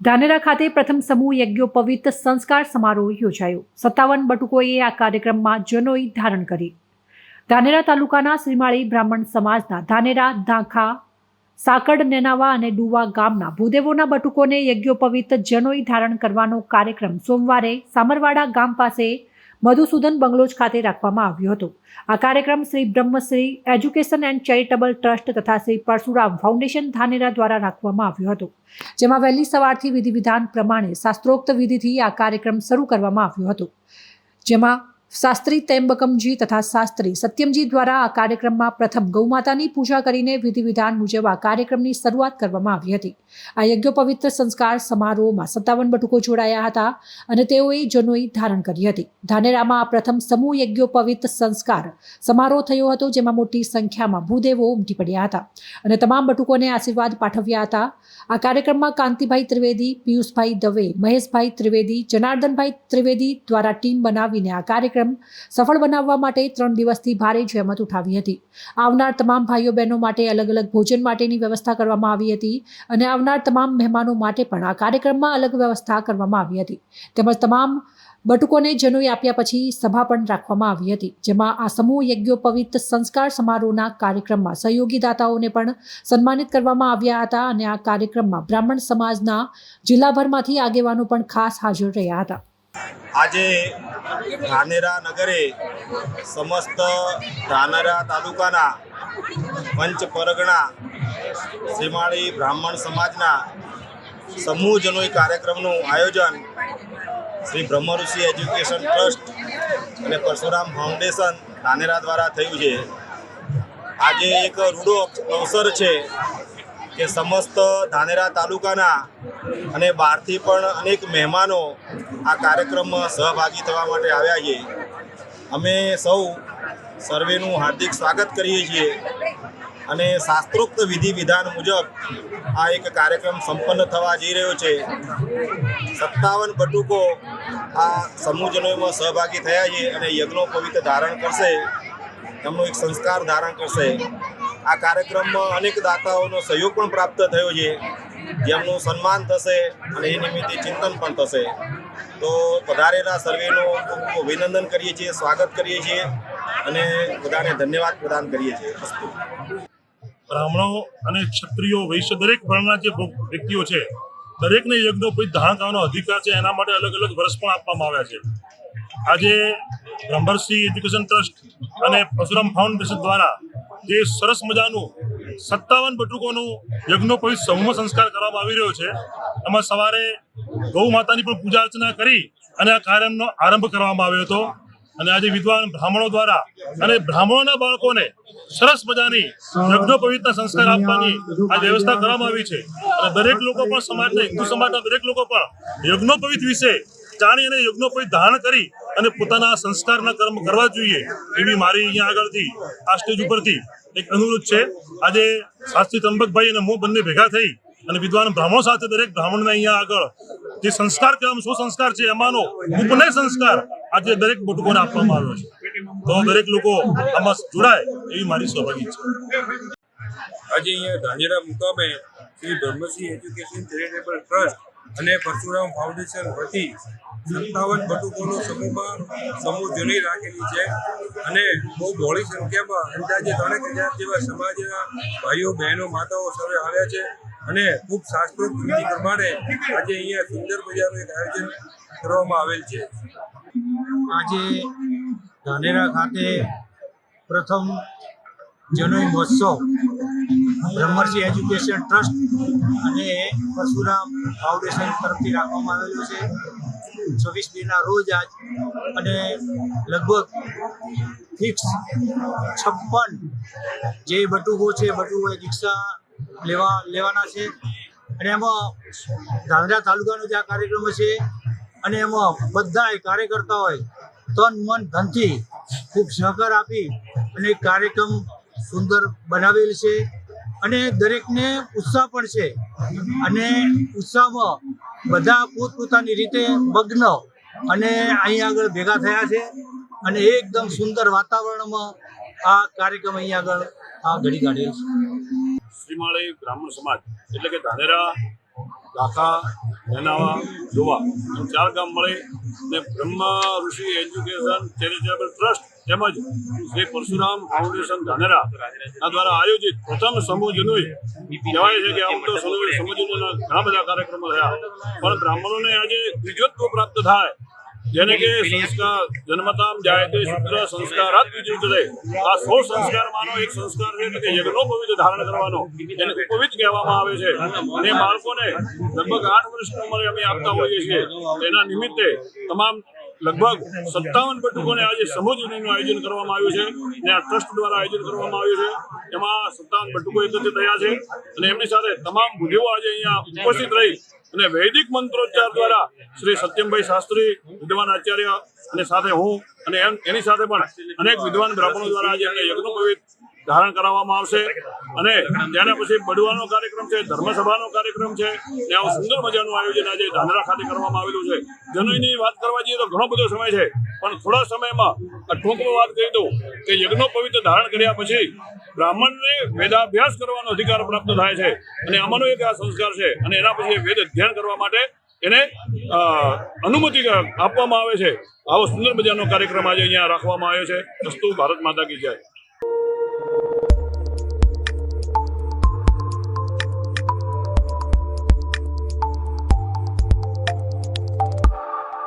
ધાનેરા ખાતે પ્રથમ સમૂહ યજ્ઞોપવિત સંસ્કાર સમારોહ યોજાયો. સત્તાવન બટુકોએ આ કાર્યક્રમમાં જનોઈ ધારણ કરી. ધાનેરા તાલુકાના શ્રીમાળી બ્રાહ્મણ સમાજના ધાનેરા, ધાંખા, સાકડ, નેનાવા અને ડુવા ગામના ભૂદેવોના બટુકોને યજ્ઞોપવિત જનોઈ ધારણ કરવાનો કાર્યક્રમ સોમવારે સામરવાડા ગામ પાસે મધુસૂદન બંગલોજ ખાતે રાખવામાં આવ્યો હતો. આ કાર્યક્રમ Shri Brahmashri education and charitable trust તથા શ્રી પરશુરામ ફાઉન્ડેશન ધાનેરા દ્વારા રાખવામાં આવ્યો હતો. જેમાં વહેલી સવારથી વિધિ વિધાન પ્રમાણે શાસ્ત્રોક્ત વિધિથી આ કાર્યક્રમ શરૂ કરવામાં આવ્યો હતો. જેમાં શાસ્ત્રી તેમ્બકમજી તથા શાસ્ત્રી સત્યમજી દ્વારા આ કાર્યક્રમમાં પ્રથમ ગૌમાતાની પૂજા કરીને વિધિ વિધાન મુજબ આ કાર્યક્રમની શરૂઆત કરવામાં આવી હતી. આ યજ્ઞોપવિત્ર સંસ્કાર સમારોહમાં સત્તાવન બટુકો જોડાયા હતા અને તેઓએ જનોઈ ધારણ કરી હતી. ધાનેરામાં આ પ્રથમ સમૂહ યજ્ઞોપવિત્ર સંસ્કાર સમારોહ થયો હતો, જેમાં મોટી સંખ્યામાં ભૂદેવો ઉમટી પડ્યા હતા અને તમામ બટુકોને આશીર્વાદ પાઠવ્યા હતા. આ કાર્યક્રમમાં કાંતિભાઈ ત્રિવેદી, પિયુષભાઈ દવે, મહેશભાઈ ત્રિવેદી, જનાર્દનભાઈ ત્રિવેદી દ્વારા ટીમ બનાવીને આ કાર્યક્રમ સફળ બનાવવા માટે ત્રણ દિવસથી ભારે જહેમત ઉઠાવી હતી. આવનાર તમામ ભાઈઓ બહેનો માટે અલગ અલગ ભોજન માટેની વ્યવસ્થા કરવામાં આવી હતી અને આવનાર તમામ મહેમાનો માટે પણ આ કાર્યક્રમમાં અલગ વ્યવસ્થા કરવામાં આવી હતી. તેમજ તમામ બટુકોને જનોઈ આપ્યા પછી સભા પણ રાખવામાં આવી હતી, જેમાં આ સમૂહ યજ્ઞોપવિત સંસ્કાર સમારોહના કાર્યક્રમમાં સહયોગી દાતાઓને પણ સન્માનિત કરવામાં આવ્યા હતા અને આ કાર્યક્રમમાં બ્રાહ્મણ સમાજના જિલ્લાભરમાંથી આગેવાનો પણ ખાસ હાજર રહ્યા હતા. આજે ધાનેરા નગરે સમસ્ત ધાનેરા તાલુકાના પંચ પરગણા સીમાળી બ્રાહ્મણ સમાજના સમૂહ જનોઈ કાર્યક્રમનું આયોજન શ્રી બ્રહ્મઋષિ એજ્યુકેશન ટ્રસ્ટ અને પરશુરામ ફાઉન્ડેશન ધાનેરા દ્વારા થયું છે. આજે એક રૂડો અવસર છે કે સમસ્ત ધાનેરા તાલુકાના અને બહારથી પણ અનેક મહેમાનો આ કાર્યક્રમમાં સહભાગી થવા માટે આવ્યા છે. અમે સૌ સર્વેનું હાર્દિક સ્વાગત કરીએ છીએ અને શાસ્ત્રોક્ત વિધિ વિધાન મુજબ આ એક કાર્યક્રમ સંપન્ન થવા જઈ રહ્યો છે. સત્તાવન બટુકો આ સમૂહજનોમાં સહભાગી થયા છે અને યજ્ઞો પવિત્ર ધારણ કરશે. એમનો એક સંસ્કાર ધારણ કરશે. આ કાર્યક્રમમાં અનેક દાતાઓનો સહયોગ પણ પ્રાપ્ત થયો છે. જેમનું સન્માન થશે અને એ નિમિત્તે ચિંતન પણ થશે. તો પધારેલા સર્વેનો અભિનંદન કરીએ છીએ, સ્વાગત કરીએ છીએ અને બધાને ધન્યવાદ પ્રદાન કરીએ છીએ. બ્રાહ્મણો અને ક્ષત્રિયો વૈશ્ય દરેક વર્ણના જે વ્યક્તિઓ છે, દરેકને યજ્ઞો પછી ધારણ કરવાનો અધિકાર છે, એના માટે અલગ અલગ વર્ષ પણ આપવામાં આવ્યા છે. આજે બ્રહ્મર્ષિ એજ્યુકેશન ટ્રસ્ટ અને પરશુરામ ફાઉન્ડેશન દ્વારા જે સરસ મજાનું સત્તાવન બટુકોનું યજ્ઞોપવિત સમૂહ સંસ્કાર કરવામાં આવી રહ્યો છે, એમાં સવારે ગૌ માતાની પણ પૂજા અર્ચના કરી અને આ કાર્યક્રમનો આરંભ કરવામાં આવ્યો હતો. અને આજે વિદ્વાન બ્રાહ્મણો દ્વારા અને બ્રાહ્મણોના બાળકોને સરસ મજાની યજ્ઞોપવિતના સંસ્કાર આપવાની આ વ્યવસ્થા કરવામાં આવી છે. અને દરેક લોકો પણ સમાજના, હિન્દુ સમાજના દરેક લોકો પણ યજ્ઞોપવિત વિશે જાણી અને યજ્ઞોપવિત ધારણ કરી અને પોતાના સંસ્કારના કર્મ કરવા જોઈએ એવી મારી અહીંયા આગળથી, આ સ્ટેજ ઉપરથી એક અનુરોધ છે. આજે શાસ્ત્રી ત્રંબકભાઈ અને હું બંને ભેગા થઈ અને વિદ્વાન બ્રાહ્મણો સાથે દરેક બ્રાહ્મણને અહીંયા આગળ જે સંસ્કાર કહેવામાં શું સંસ્કાર છે એમાંનો ઉપનય સંસ્કાર આજે દરેક બટુકોને આપવામાં આવ્યો છે. તો દરેક લોકો આમાં જોડાય એવી મારી સૌભાગી છે. આજે અહીંયા ધાનેરા મુકામે Shri Brahmasinh education charitable trust અને પરશુરામ ફાઉન્ડેશન વતી સત્તાવન બટુકોનો સમૂહમાં સમૂહ જૂની રાખેલી છે અને બહુ બહોળી સંખ્યામાં અંદાજે ત્રણેક હજાર જેવા સમાજના ભાઈઓ, બહેનો, માતાઓ સર્વે આવ્યા છે અને ખૂબ શાસ્ત્રોક્ત વિધિ પ્રમાણે આજે અહીંયા સુંદર મજાનું એક આયોજન કરવામાં આવેલ છે. આજે ધાનેરા ખાતે પ્રથમ જનોઈ મહોત્સવ બ્રહ્મર્ષિ એજ્યુકેશન ટ્રસ્ટ અને પરશુરામ ફાઉન્ડેશન તરફથી રાખવામાં આવેલું છે. છવ્વીસ મેના રોજ આજ અને લગભગ ફિક્સ છપ્પન જે બટુકો છે બટુકો દીક્ષા લેવા, લેવાના છે. અને એમાં ધાંગધ્રા તાલુકાનો જે આ કાર્યક્રમ છે અને એમાં બધા કાર્યકર્તાઓએ તન, મન, ધનથી ખૂબ સહકાર આપી અને કાર્યક્રમ સુંદર બનાવેલ છે. અને દરેકને ઉત્સાહ પણ છે. અને ઉત્સાહમાં બધા પોતપોતાની રીતે મગ્ન અને અહીં આગળ ભેગા થયા છે. અને એકદમ સુંદર વાતાવરણમાં આ કાર્યક્રમ અહીં આગળ આ ઘડી કાઢેલ છે. શ્રીમાળી બ્રાહ્મણ સમાજ, એટલે કે ધાનેરા દાખા નેનાવા જોવા ચાર ગામ મળે ને Brahma Rishi education charitable trust તેમજ શ્રી પરશુરામ ફાઉન્ડેશન ધાનેરા દ્વારા આયોજિત પ્રથમ સમૂહ જનોઈ. કહેવાય છે કે આમ તો સમૂહ સમૂહ ઘણા બધા કાર્યક્રમો થયા. પણ બ્રાહ્મણોને આજે દ્વિજોત્વ પ્રાપ્ત થાય. જેને કે સંસ્કાર જન્મતામ જાય તે શુદ્ર સંસ્કારાત વિજુતરે આ સોળ સંસ્કારમાંનો એક સંસ્કાર છે કે યજ્ઞો પવિત્ર ધારણ કરવાનો એને ઉપવિત કહેવામાં આવે છે. અને બાળકોને લગભગ આઠ વર્ષની ઉંમરે અમે આપતા હોઈએ છીએ. તેના નિમિત્તે તમામ લગભગ સત્તાવન બેઠકોને આજે સમૂહજનીનું આયોજન કરવામાં આવ્યું છે અને આ ટ્રસ્ટ દ્વારા આયોજન કરવામાં આવ્યું છે. એમાં સત્તાવન બેઠકો એકત્રિત થયા છે અને એમની સાથે તમામ બુદ્ધિઓ આજે અહીંયા ઉપસ્થિત રહી અને વૈદિક મંત્રોચ્ચાર દ્વારા શ્રી સત્યમભાઈ શાસ્ત્રી, વિદ્વાન આચાર્ય અને સાથે હું અને એની સાથે પણ અનેક વિદ્વાન બ્રાહ્મણો દ્વારા આજે યજ્ઞોપવિત ધારણ કરાવવામાં આવશે. અને ત્યાંના પછી બડવાનો કાર્યક્રમ છે, ધર્મસભાનો કાર્યક્રમ છે આવું સુંદર મજાનું આયોજન આજે ધાનેરા ખાતે કરવામાં આવેલું છે. જનોઈની વાત કરવા જઈએ તો ઘણો બધો સમય છે, પણ થોડા સમયમાં ટૂંકમાં વાત કહી દઉં કે યજ્ઞો પવિત્ર ધારણ કર્યા પછી બ્રાહ્મણને વેદાભ્યાસ કરવાનો અધિકાર પ્રાપ્ત થાય છે. અને આમાંનો એક આ સંસ્કાર છે, અને એના પછી વેદ અધ્યયન કરવા માટે એને અનુમતિ આપવામાં આવે છે. આવો સુંદર મજાનો કાર્યક્રમ આજે અહીંયા રાખવામાં આવ્યો છે. વસ્તુ ભારત માતા કી જય.